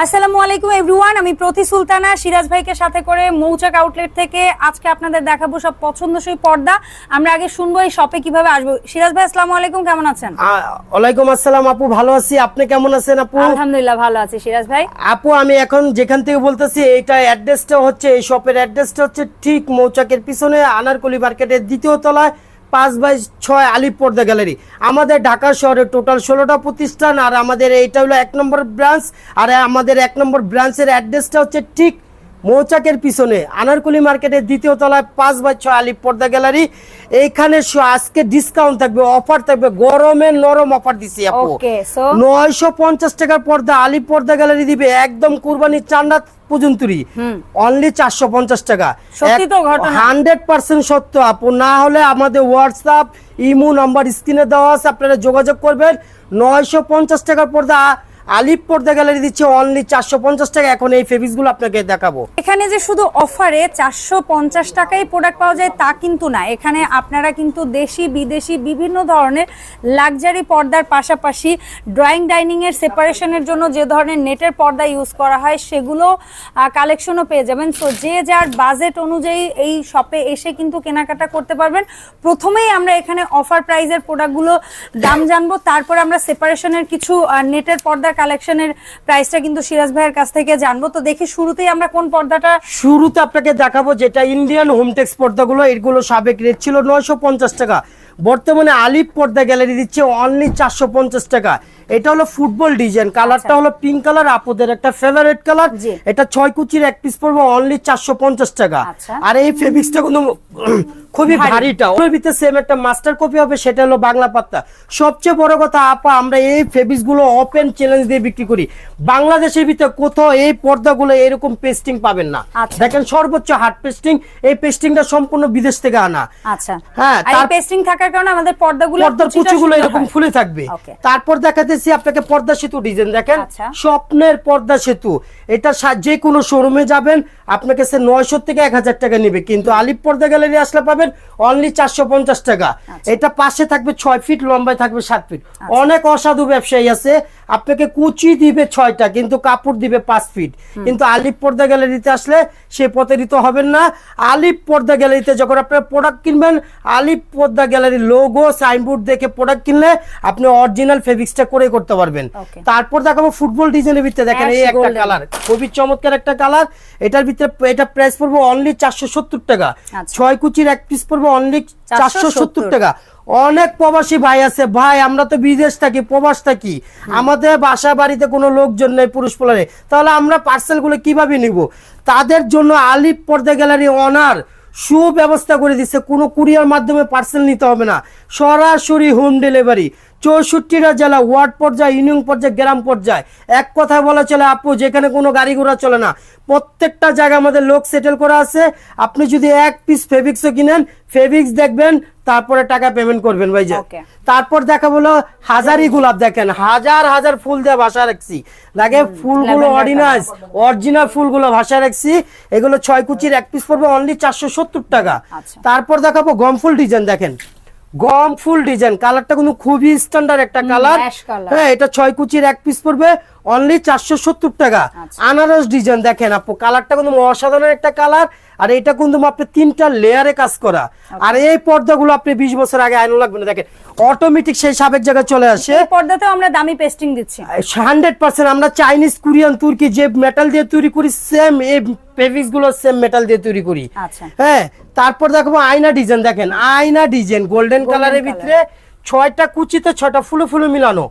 আসসালামু আলাইকুম এভরিওয়ান আমি প্রতি সুলতানা। সিরাজ ভাইকে সাথে করে মৌচাক আউটলেট থেকে আজকে আপনাদের দেখাবো সব পছন্দসই পর্দা। আমরা আগে শুনব এই শপে কীভাবে আসব। সিরাজ ভাই আসসালামু আলাইকুম কেমন আছেন? ওয়ালাইকুম আসসালাম আপু ভালো আছি। আপনি কেমন আছেন আপু? আলহামদুলিল্লাহ ভালো আছি। সিরাজ ভাই? আপু আমি এখন যেখান থেকে বলতেছি এইটা অ্যাড্রেসটা হচ্ছে এই শপের অ্যাড্রেসটা হচ্ছে ঠিক মৌচাকের পিছনে আনারকলি মার্কেটের দ্বিতীয় তলায়। পাঁচ বাই ছয় আলিপ পর্দা গ্যালারি। আমাদের ঢাকা শহরে টোটাল ষোলোটা প্রতিষ্ঠান আর আমাদের এইটা হলো এক নম্বর ব্রাঞ্চ। আর আমাদের এক নম্বর ব্রাঞ্চের অ্যাড্রেসটা হচ্ছে ঠিক মৌচাকের পিছনে আনারকুলি মার্কেটের দ্বিতীয় তলায় পাঁচ বাই ছয় আলিপ পর্দা গ্যালারি। এইখানে আজকে ডিসকাউন্ট থাকবে অফার থাকবে গরমের নরম অফার দিছি আপু। নয়শো পঞ্চাশ টাকার পর্দা আলিপ পর্দা গ্যালারি দিবে একদম কুরবানির চান্দাত পর্যন্তই। অনলি চারশো পঞ্চাশ টাকা। হান্ড্রেড পার্সেন্ট সত্য। আপু না হলে আমাদের হোয়াটসঅ্যাপ ইমো নাম্বার স্ক্রিনে দেওয়া আছে আপনারা যোগাযোগ করবেন। নয়শো পঞ্চাশ টাকার পর্দা আলিপ পর্দা গ্যালারি দিচ্ছে অনলি চারশো পঞ্চাশ টাকা। এখন এই ফেব্রিক্সগুলো আপনাকে দেখাবো। এখানে যে শুধু অফারে চারশো পঞ্চাশ টাকায় প্রোডাক্ট পাওয়া যায় তা কিন্তু না। এখানে আপনারা কিন্তু দেশি, বিদেশি, বিভিন্ন ধরনের লাক্সারি পর্দার পাশাপাশি ড্রয়িং ডাইনিং এর সেপারেশনের জন্য যে ধরনের নেটের পর্দা ইউজ করা হয়, সেগুলো কালেকশনও পেয়ে যাবেন। সো যে যার বাজেট অনুযায়ী এই শপে এসে কিন্তু কেনাকাটা করতে পারবেন। প্রথমেই আমরা এখানে অফার প্রাইজের প্রোডাক্টগুলো দাম জানব। তারপর আমরা সেপারেশনের কিছু নেটের পর্দার কালেকশনের প্রাইসটা কিন্তু সিরাজ ভাইয়ের কাছ থেকে জানব। তো দেখি শুরুতেই আমরা কোন পর্দাটা শুরুতে আপনাকে দেখাবো যেটা ইন্ডিয়ান হোমটেক্স পর্দাগুলো এগুলো সাবেক রেট ছিল নয়শো পঞ্চাশ টাকা। বর্তমানে আলিপ পর্দা গ্যালারি দিচ্ছে অনলি চারশো পঞ্চাশ টাকা। এটা হলো ফুটবল ডিজাইন কালারটা হলো পিঙ্ক কালার আপুদের একটা ফেভারিট কালার এটা ছয় কুচির এক পিস পড়বে অনলি চারশো পঞ্চাশ টাকা। আচ্ছা। আর এই ফেব্রিক্সটা কিন্তু খুবই ভারীটা ওর ভিতরে সেম একটা মাস্টার কপি হবে সেটা হলো বাংলা পাত্তা সবচেয়ে বড় কথা আপা আমরা এই ফেব্রিক্সগুলো ওপেন চ্যালেঞ্জ দিয়ে বিক্রি করি। বাংলাদেশের ভিতরে কোথাও এই পর্দাগুলো এরকম পেস্টিং পাবেন না। আচ্ছা। দেখেন সর্বোচ্চ হার্ড পেস্টিং এই পেস্টিংটা সম্পূর্ণ বিদেশ থেকে আনা। আচ্ছা। হ্যাঁ, তার- পেস্টিং থাকার কারণে আমাদের পর্দাগুলো পর্দার কুচিগুলো এরকম ফুলে থাকবে। তারপর দেখাতেছি আপনাকে পর্দা সেতু ডিজাইন দেখেন। আচ্ছা। স্বপ্নের পর্দা সেতু। এটা যে কোনো শোরুমে যাবেন আপনাকে সে নয়শো থেকে এক হাজার টাকা নেবে। কিন্তু আলিপ পর্দা গ্যালারি আসলে পাবেন অনলি চারশো পঞ্চাশ টাকা। আচ্ছা। এটা পাশে থাকবে ছয় ফিট লম্বায় থাকবে সাত ফিট অনেক অসাধু ব্যবসায়ী আছে। আপনাকে কুচি দিবে ছয়টা কিন্তু কাপড় দিবে পাঁচ ফিট কিন্তু আলিপ পর্দা গ্যালারিতে আসলে সে প্রতারিত হবেন না। আলিপ পর্দা গ্যালারিতে যখন আপনারা প্রোডাক্ট কিনবেন আলিপ পর্দা গ্যালারির লোগো সাইনবোর্ড দেখে প্রোডাক্ট কিনলে আপনি অরিজিনাল ফেব্রিক্সটা করে করতে পারবেন। তারপর দেখাবো ফুটবল ডিজাইনের ভিতরে। দেখেন এই একটা. কালার খুবই চমৎকার একটা কালার এটার ভিতরে এটা প্রাইস পড়বে অনলি চারশো সত্তর টাকা। আচ্ছা। ছয় কুচির এক পিস পড়বে অনলি চারশো 470 সত্তর। টাকা। অনেক প্রবাসী ভাই আছে। ভাই আমরা তো বিদেশ থাকি প্রবাস থাকি। আমাদের বাসা বাড়িতে কোনো লোকজন নেই পুরুষ পোলারে। তাহলে আমরা পার্সেলগুলো কীভাবে নিব? তাদের জন্য আলিপ পর্দা গ্যালারি অনার সুব্যবস্থা করে দিচ্ছে কোনো কুরিয়ার মাধ্যমে পার্সেল নিতে হবে না। সরাসরি হোম ডেলিভারি চৌষট্টিটা জেলা ওয়ার্ড পর্যায়ে ইউনিয়ন পর্যায়ে গ্রাম পর্যায়ে। এক কথায় বলা চলে আপু যেখানে কোনো গাড়ি ঘোড়া চলে না। প্রত্যেকটা জায়গায় আমাদের লোক সেটেল করা আছে। আপনি যদি এক পিস ফেব্রিক্সও কিনেন ফেব্রিক্স দেখবেন তারপরে টাকা পেমেন্ট করবেন ভাই যে। তারপর দেখা বলো হাজারি গোলাপ দেখেন হাজার হাজার ফুল দিয়ে ভাষা রাখছি। লাগে ফুলগুলো অর্ডিনাল অরিজিনাল ফুলগুলো ভাষা রাখছি। এগুলো ছয় কুচির এক পিস পড়বে অনলি চারশো সত্তর টাকা। আচ্ছা। তারপর দেখাবো গম ফুল ডিজাইন দেখেন। গম ফুল ডিজাইন। কালারটা কিন্তু খুবই স্ট্যান্ডার্ড একটা কালার হ্যাঁ এটা ছয় কুচির এক পিস পড়বে। অনলি চারশো সত্তর টাকা। আচ্ছা। আনারস ডিজাইন দেখেন আপু কালারটা কিন্তু অসাধারণ একটা কালার আর এটা কিন্তু আপনি তিনটা লেয়ারে কাজ করা। আর এই পর্দাগুলো আপনি বিশ বছর আগে আইন লাগবে না দেখেন অটোমেটিক সেই সাবেক জায়গায় চলে আসে। পর্দাতেও আমরা দামি পেস্টিং দিচ্ছি। হান্ড্রেড পার্সেন্ট আমরা চাইনিজ কোরিয়ান তুর্কি যে মেটাল দিয়ে তৈরি করি সেম এই পেভিক্সগুলো সেম মেটাল দিয়ে তৈরি করি। আচ্ছা। হ্যাঁ তারপর দেখব আয়না ডিজাইন দেখেন আয়না ডিজাইন গোল্ডেন কালারের ভিতরে ছয়টা কুচিতে ছয়টা ফুলে ফুলে মিলানো।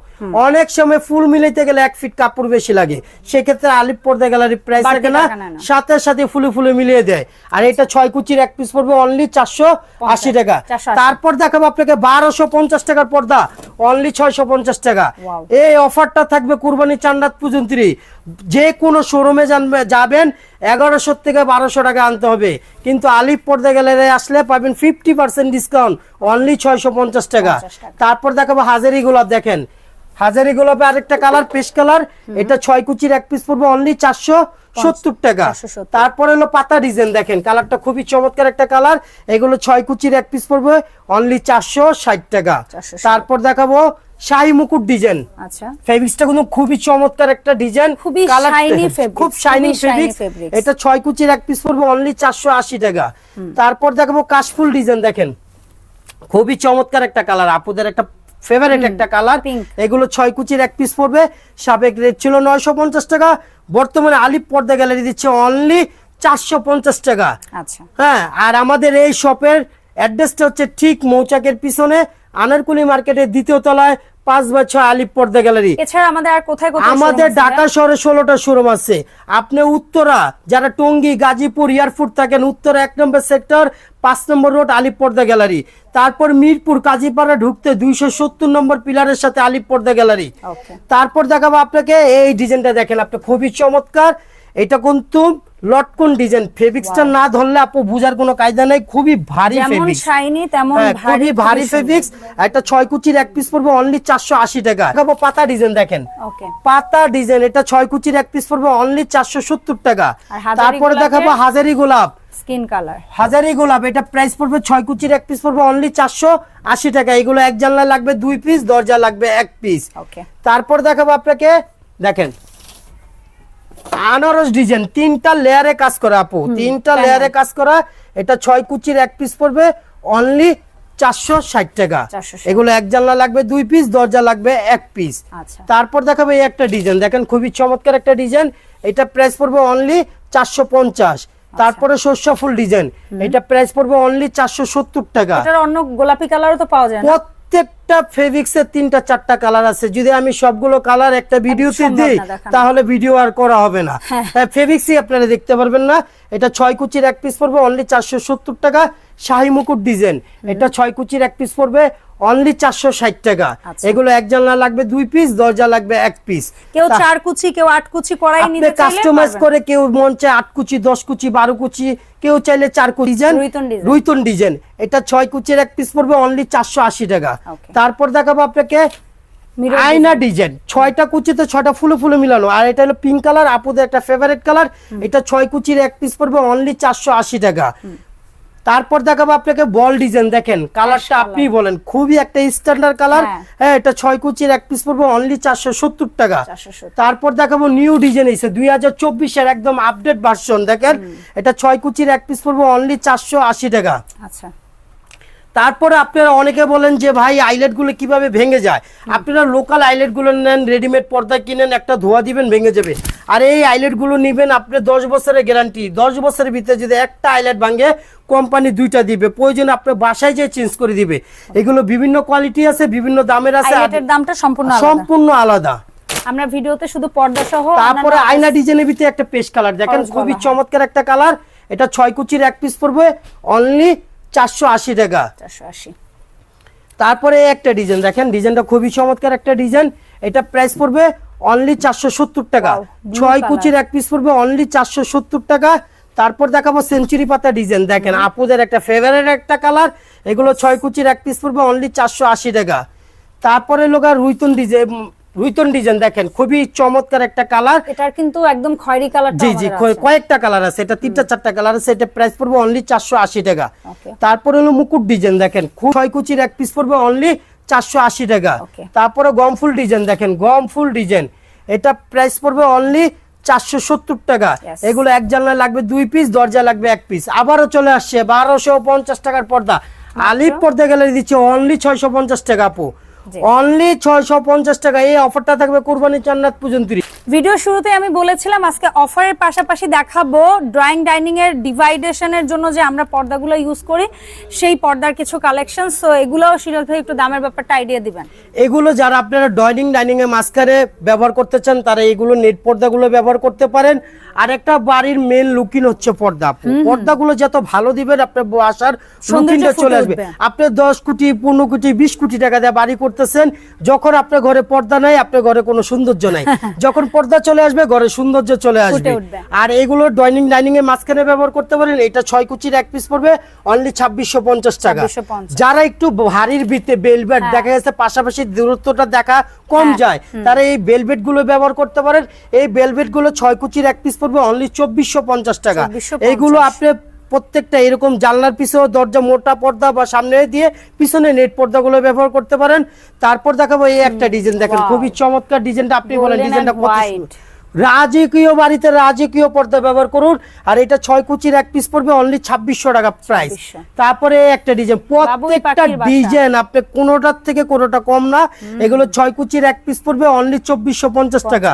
অনেক সময় ফুল মিলাইতে গেলে এক ফিট কাপড় বেশি লাগে। সেক্ষেত্রে আলিপ পর্দা গ্যালারি প্রাইস থাকে না। সাথে সাথে ফুলে ফুলে মিলিয়ে দেয়। আর এটা ছয় কুচির এক পিস পড়বে অনলি চারশো আশি টাকা। তারপর দেখাবো আপনাকে বারোশো পঞ্চাশ টাকার পর্দা অনলি ছয়শো পঞ্চাশ টাকা। এই অফারটা থাকবে কুরবানি চান্দাত পর্যন্তই। যে কোনো শোরুমে যাবেন এগারোশো থেকে বারোশো টাকা আনতে হবে। কিন্তু আলিপ পর্দা গ্যালারি আসলে পাবেন ফিফটি পার্সেন্ট ডিসকাউন্ট অনলি ছয়শো পঞ্চাশ টাকা। তারপর দেখাবো হাজারি গোলাপ দেখেন। হাজারি গোলাপে আরেকটা কালার পেস্ট কালার। এটা ছয় কুচির এক পিস পড়বে অনলি চারশো সত্তর টাকা। 470 তারপরে হলো পাতা ডিজাইন দেখেন। কালারটা খুবই চমৎকার একটা কালার। এগুলো ছয় কুচির এক পিস পড়বে অনলি চারশো ষাট টাকা। তারপর দেখাবো শাহী মুকুট ডিজাইন আচ্ছা। ফেব্রিক্সটা কিন্তু খুবই চমৎকার একটা ডিজাইন খুবই shiny fabrics, খুব শাইনিং ফেব্রিক্স এটা ছয় কুচির এক পিস পড়বে অনলি চারশো আশি টাকা। তারপর দেখাবো কাশফুল ডিজাইন দেখেন। খুবই চমৎকার একটা কালার আপুদের একটা ফেভারিট একটা কালার এগুলো ছয় কুচির এক পিস পড়বে সাবেক রেট ছিল নয়শো পঞ্চাশ টাকা বর্তমানে আলিপ পর্দা গ্যালারি দিচ্ছে অনলি চারশো পঞ্চাশ টাকা। আচ্ছা। হ্যাঁ আর আমাদের এই শপের অ্যাড্রেসটা হচ্ছে ঠিক মৌচাকের পিছনে আনারকুলি মার্কেটের দ্বিতীয় তলায় পাঁচ বাই ছয় আলিপ পর্দা গ্যালারি। এছাড়া আমাদের আর কোথায় কোথায় আমাদের ঢাকা শহরে ষোলোটা শোরুম আছে। আপনি উত্তরা যারা টঙ্গী গাজীপুর এয়ারপোর্ট থাকেন উত্তরা এক নম্বর সেক্টর পাঁচ নম্বর রোড আলিপ পর্দা গ্যালারি। তারপর মিরপুর কাজীপাড়া ঢুকতে দুইশো সত্তর নম্বর পিলারের সাথে আলিপ পর্দা গ্যালারি। তারপর দেখাবো আপনাকে এই ডিজাইনটা দেখেন আপনি খুবই চমৎকার। এটা কিন্তু লটকন ডিজাইন ফেব্রিক্সটা না ধরলে আপু বুঝার কোনো কায়দা নাই খুবই ভারী যেমন ফেব্রিক্স শাইনি তেমন হ্যাঁ, ভারী খুবই ভারী ফেব্রিক্স একটা ছয় কুচির এক পিস পড়বে অনলি চারশো আশি টাকা। দেখাবো পাতা ডিজাইন দেখেন। ওকে পাতা ডিজাইন এটা ছয় কুচির এক পিস পড়বে অনলি চারশো সত্তর টাকা। তারপরে? দেখাবো হাজারি গোলাপ। স্কিন কালার হাজারি গোলাপ এটা প্রাইস পড়বে ছয় কুচির এক পিস পড়বে অনলি চারশো আশি টাকা। এগুলো এক জানলা লাগবে দুই পিস দরজা লাগবে এক পিস ওকে তারপর দেখাবো আপনাকে দেখেন। আনারস ডিজাইন তিনটা লেয়ারে কাজ করা আপু তিনটা লেয়ারে কাজ করা এটা ছয় কুচির এক পিস পড়বে অনলি চারশো ষাট টাকা। এগুলো এক জানলা লাগবে দুই পিস দরজা লাগবে এক পিস আচ্ছা। তারপর দেখাবো এই একটা ডিজাইন দেখেন খুবই চমৎকার একটা ডিজাইন এটা প্রাইস পড়বে অনলি চারশো পঞ্চাশ। তারপরে শস্য ফুল ডিজাইন এটা প্রাইস পড়বে অনলি চারশো সত্তর টাকা। অন্য গোলাপি কালারও তো পাওয়া যায় না। প্রত্যেকটা ফেব্রিক্স এর তিনটা চারটা কালার আছে। যদি আমি সবগুলো কালার একটা ভিডিওতে দিই তাহলে ভিডিও আর করা হবে না। হ্যাঁ। ফেব্রিক্সই আপনারা দেখতে পারবেন না। এটা ছয় কুচির এক পিস পড়বে অনলি চারশো সত্তর টাকা। শাহী মুকুট ডিজাইন এটা ছয় কুচির এক পিস পড়বে অনলি চারশো ষাট টাকা। আচ্ছা। এগুলো এক জানলা লাগবে দুই পিস দরজা লাগবে এক পিস কেউ চার কুচি কেউ আট কুচি করাই নিতে কাস্টমাইজ করে কেউ মন চায় আট কুচি দশ কুচি বারো কুচি কেউ চাইলে চার কুচি। ডিজাইন রুইতন ডিজাইন। এটা ছয় কুচির এক পিস পড়বে অনলি চারশো আশি টাকা। তারপর দেখাবো আপনাকে আয়না ডিজাইন ছয়টা কুচিতে ছয়টা ফুলে ফুলে মিলানো। আর এটা হলো পিঙ্ক কালার আপুদের একটা ফেভারিট কালার এটা ছয় কুচির এক পিস পড়বে অনলি চারশো আশি টাকা। তারপর দেখাবো আপনাকে বল ডিজাইন দেখেন কালারটা। আপনি বলেন খুবই একটা স্ট্যান্ডার্ড কালার হ্যাঁ। হ্যাঁ এটা ছয় কুচির এক পিস পড়বে অনলি চারশো সত্তর টাকা। তারপর দেখাবো নিউ ডিজাইন এসে দুই হাজার চব্বিশের একদম আপডেট ভার্সন দেখেন। এটা ছয় কুচির এক পিস পড়বে অনলি চারশো আশি টাকা। আচ্ছা। তারপরে আপনারা অনেকে বলেন যে ভাই আইলেটগুলো কীভাবে ভেঙে যায়? আপনারা লোকাল আইলেটগুলো নেন রেডিমেড পর্দা কিনেন একটা ধোয়া দিবেন ভেঙে যাবে। আর এই আইলেটগুলো নিবেন আপনি দশ বছরের গ্যারান্টি দশ বছরের ভিতরে যদি একটা আইলেট ভাঙে কোম্পানি দুইটা দিবে। প্রয়োজন আপনি বাসায় যেয়ে চেঞ্জ করে দিবে। এগুলো বিভিন্ন কোয়ালিটি আছে বিভিন্ন দামের আছে দামটা সম্পূর্ণ সম্পূর্ণ আলাদা। আমরা ভিডিওতে শুধু পর্দা সহ তারপরে আয়না ডিজাইনের ভিতরে একটা পেস্ট কালার দেখেন খুবই চমৎকার একটা কালার এটা ছয় কুচির এক পিস পড়বে। অনলি চারশো আশি টাকা। 480 তারপরে একটা ডিজাইন দেখেন ডিজাইনটা খুবই চমৎকার একটা ডিজাইন। এটা প্রাইস পড়বে অনলি চারশো সত্তর টাকা। ছয় কুচির এক পিস পড়বে অনলি চারশো সত্তর টাকা। তারপর দেখাবো সেঞ্চুরি পাতা ডিজাইন দেখেন আপুদের একটা ফেভারিট একটা কালার এগুলো ছয় কুচির এক পিস পড়বে অনলি চারশো আশি টাকা। তারপরে লোক আর রুইতন ডিজাইন রুইতন ডিজাইন দেখেন খুবই চমৎকার একটা কালার এটার কিন্তু একদম খয়েরি কালার জি জি কয়েকটা কালার আছে এটা তিনটা চারটা কালার আছে এটা প্রাইস পড়বে অনলি চারশো আশি টাকা. তারপরে হলো মুকুট ডিজাইন দেখেন খুব ছয় কুচির এক পিস পড়বে অনলি চারশো আশি টাকা. তারপরে গম ফুল ডিজাইন দেখেন গম ফুল ডিজাইন এটা প্রাইস পড়বে অনলি চারশো সত্তর টাকা। এগুলো এক জানলা লাগবে দুই পিস দরজা লাগবে এক পিস আবারও চলে আসছে বারোশো পঞ্চাশ টাকার পর্দা। আলিপ পর্দা গেলে দিচ্ছে অনলি ছয়শো পঞ্চাশ টাকা আপু। অনলি ছয়শো পঞ্চাশ টাকা। এই অফারটা থাকবে কোরবানি চান্নাত পর্যন্ত। ভিডিও শুরুতে আমি বলেছিলাম আজকে অফারের পাশাপাশি দেখাবো ড্রয়িং ডাইনিং এর ডিভাইডেশনের জন্য যে আমরা পর্দাগুলো ইউজ করি সেই পর্দার কিছু কালেকশন সো এগুলোও সিরাজ ভাই একটু দামের ব্যাপারটা আইডিয়া দিবেন। এগুলো যারা আপনারা ডয়নিং ডাইনিং এর মাঝখানে ব্যবহার করতে চান তারা এগুলো নেট পর্দাগুলো ব্যবহার করতে পারেন। আর একটা বাড়ির মেন লুকিং হচ্ছে পর্দা। পর্দাগুলো যত ভালো দিবেন আপনার আসার সৌন্দর্য চলে আসবে। আপনি দশ কোটি পনেরো কোটি বিশ কোটি টাকা দিয়ে বাড়ি করতেছেন যখন আপনার ঘরে পর্দা নাই আপনার ঘরে কোনো সৌন্দর্য নাই। যখন পর্দা চলে আসবে ঘরের সৌন্দর্য চলে আসবে। আর এগুলো ডাইনিং ডাইনিং এর মাঝখানে ব্যবহার করতে পারেন এটা ছয় কুচির এক পিস পড়বে অনলি ছাব্বিশশো পঞ্চাশ টাকা। যারা একটু ভারীর ভিতরে বেলবেট দেখা যাচ্ছে পাশাপাশি দূরত্বটা দেখা কম হ্যাঁ, যায় তারা এই বেলবেটগুলো ব্যবহার করতে পারেন। এই বেলবেটগুলো ছয় কুচির এক পিস পড়বে অনলি চব্বিশশো পঞ্চাশ টাকা। এইগুলো আপনি প্রত্যেকটা এরকম জানলার পিছনে দরজা মোটা পর্দা বা সামনে দিয়ে পিছনে নেট পর্দাগুলো ব্যবহার করতে পারেন। তারপর দেখাবো এই একটা ডিজাইন দেখেন খুবই চমৎকার ডিজাইনটা আপনি বলেন ডিজাইনটা কত রাজকীয় বাড়িতে রাজকীয় পর্দা ব্যবহার করুন আর এটা ছয় কুচির এক পিস পড়বে অনলি ছাব্বিশশো টাকা প্রাইস তারপরে একটা ডিজাইন প্রত্যেকটা ডিজাইন আপনি কোনোটার থেকে কোনোটা কম না এগুলো ছয় কুচির এক পিস পড়বে অনলি চব্বিশশো পঞ্চাশ টাকা।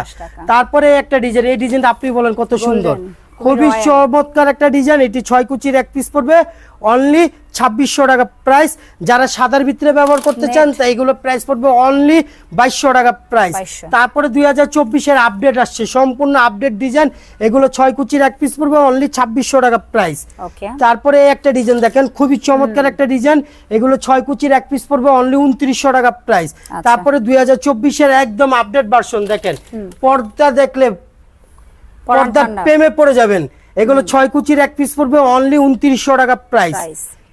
তারপরে একটা ডিজাইন এই ডিজাইনটা আপনি বলেন কত সুন্দর। খুবই চমৎকার একটা ডিজাইন। এটি ছয় কুচির এক পিস পড়বে। অনলি ছাব্বিশশো টাকা প্রাইস যারা সাদার ভিতরে ব্যবহার করতে চান তাই এগুলো প্রাইস পড়বে অনলি বাইশশো টাকা প্রাইস তারপরে দুই হাজার চব্বিশের আপডেট আসছে। সম্পূর্ণ আপডেট ডিজাইন এগুলো ছয় কুচির এক পিস পড়বে অনলি ছাব্বিশশো টাকা প্রাইস তারপরে একটা ডিজাইন দেখেন খুবই চমৎকার একটা ডিজাইন এগুলো ছয় কুচির এক পিস পড়বে অনলি উনত্রিশশো টাকা প্রাইস আচ্ছা। তারপরে দুই হাজার চব্বিশের একদম আপডেট ভার্সন দেখেন। পর্দা দেখলে ঠান্ডা। প্রেমে পড়ে যাবেন। এগুলো ছয় কুচির এক পিস পড়বে অনলি উনত্রিশশো টাকা প্রাইস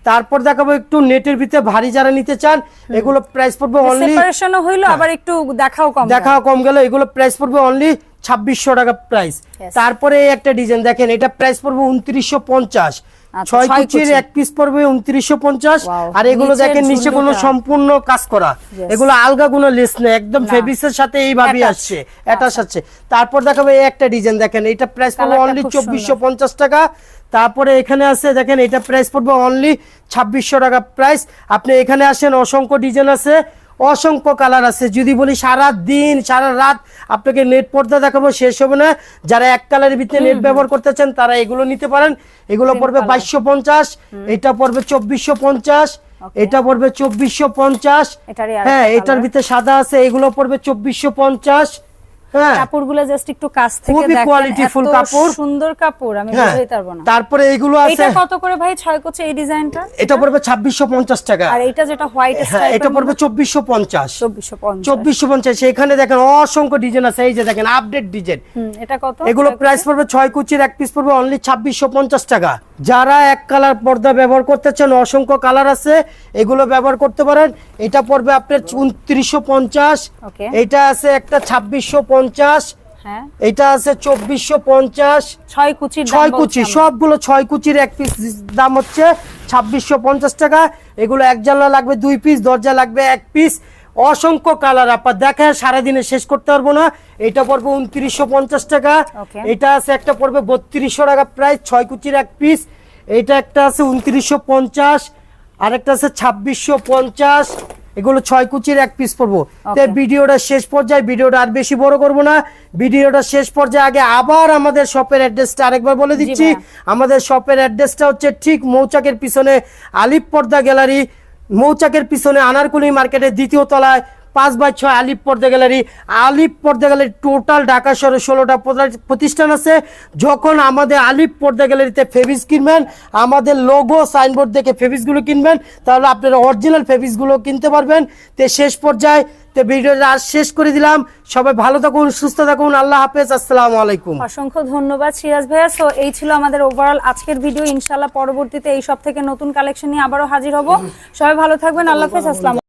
তারপর দেখাবো একটু নেটের ভিতরে ভারী যারা নিতে চান এগুলো প্রাইস পড়বে অনলি সেপারেশনও হইল আবার একটু দেখাও কম। দেখাও কম গেল এগুলো প্রাইস পড়বে অনলি ছাব্বিশশো টাকা প্রাইস তারপরে একটা ডিজাইন দেখেন এটা প্রাইস পড়বে উনত্রিশশো পঞ্চাশ। ছয় ছয় কুচির কুচি। এক পিস পড়বে উনত্রিশশো পঞ্চাশ। আর এগুলো দেখেন নিচে কোনো সম্পূর্ণ কাজ করা। এগুলো আলগা কোনো লেস নেই একদম ফেব্রিক্সের সাথে এইভাবেই আসছে অ্যাটাচ আছে। তারপর দেখাবো এই একটা ডিজাইন দেখেন এটা প্রাইস পড়বে অনলি চব্বিশশো পঞ্চাশ টাকা। তারপরে এখানে আছে দেখেন এটা প্রাইস পড়বে অনলি ছাব্বিশশো টাকা প্রাইস আপনি এখানে আসেন অসংখ্য ডিজাইন আছে। অসংখ্য কালার আছে। যদি বলি সারা দিন সারা রাত আপনাকে নেট পর্দা দেখাবো শেষ হবে না। যারা এক কালারের ভিতরে নেট ব্যবহার করতে চান তারা এগুলো নিতে পারেন। এগুলো পড়বে বাইশশো পঞ্চাশ এটা পড়বে চব্বিশশো পঞ্চাশ এটা পড়বে চব্বিশশো পঞ্চাশ। হ্যাঁ এটার ভিতরে সাদা আছে এগুলো পড়বে চব্বিশশো পঞ্চাশ। কাপড়গুলো জাস্ট একটু কাছ থেকে দেখেন এত কাপড়। সুন্দর কাপড় আমি হ্যাঁ। পারব না। তারপরে এইগুলো আছে এটা কত করে ভাই? ছয় কোচে এই ডিজাইনটা? এটা পড়বে ছাব্বিশশো পঞ্চাশ টাকা। আর এটা যেটা হোয়াইট হ্যাঁ এটা পড়বে চব্বিশশো পঞ্চাশ। চব্বিশশো পঞ্চাশ। চব্বিশশো পঞ্চাশ এখানে দেখেন অসংখ্য ডিজাইন আছে এই যে দেখেন আপডেট ডিজাইন। এটা কত? এগুলো প্রাইস পড়বে ছয় কুচির এক পিস পড়বে অনলি ছাব্বিশশো পঞ্চাশ টাকা। যারা এক কালার পর্দা ব্যবহার করতে চান অসংখ্য কালার আছে এগুলো ব্যবহার করতে পারেন। এটা পড়বে আপনার উনত্রিশশো পঞ্চাশ এটা আছে একটা ছাব্বিশশো পঞ্চাশ হ্যাঁ। এটা আছে চব্বিশশো পঞ্চাশ। ছয় কুচি ছয় কুচি সবগুলো ছয় কুচির এক পিস দাম হচ্ছে ছাব্বিশশো পঞ্চাশ টাকা। এগুলো এক জানলা লাগবে দুই পিস দরজা লাগবে এক পিস অসংখ্য কালার আপনার দেখে সারাদিনে শেষ করতে পারব না। এটা পড়বে উনত্রিশশো পঞ্চাশ টাকা। এটা আছে একটা পড়বে বত্রিশশো টাকা প্রায় ছয় কুচির এক পিস এটা একটা আছে উনত্রিশশো পঞ্চাশ আরেকটা আছে ছাব্বিশশো পঞ্চাশ। এগুলো ছয় কুচির এক পিস পড়ব। তো Okay. ভিডিওটা শেষ পর্যায়ে ভিডিওটা আর বেশি বড় করব না। ভিডিওটা শেষ পর্যায়ে আগে আবার আমাদের শপের অ্যাড্রেসটা আরেকবার বলে দিচ্ছি। আমাদের শপের অ্যাড্রেসটা হচ্ছে ঠিক মৌচাকের পিছনে আলিপ পর্দা গ্যালারি। মৌচাকের পিছনে আনারকুলি মার্কেটের দ্বিতীয় তলায় পাঁচ বাই ছয় আলিপ পর্দা গ্যালারি। আলিপ পর্দা গ্যালারি টোটাল ঢাকা শহরে ষোলোটা প্রতিষ্ঠান আছে। যখন আমাদের আলিপ পর্দা গ্যালারিতে ফেভিস কিনবেন, আমাদের লোগো, সাইনবোর্ড দেখে ফেভিসগুলো কিনবেন, তাহলে আপনারা অরিজিনাল ফেভিসগুলো কিনতে পারবেন। তে শেষ পর্যায়ে তো ভিডিওটা আজ শেষ করে দিলাম। সবাই ভালো থাকুন, সুস্থ থাকুন। আল্লাহ হাফেজ, আসসালামু আলাইকুম। অসংখ্য ধন্যবাদ সিরাজ ভাইয়া। সো এই ছিল আমাদের ওভারঅল আজকের ভিডিও ইনশাল্লাহ পরবর্তীতে এই সব থেকে নতুন কালেকশন নিয়ে আবারও হাজির হব। সবাই ভালো থাকবেন। আল্লাহ হাফেজ, আসসালাম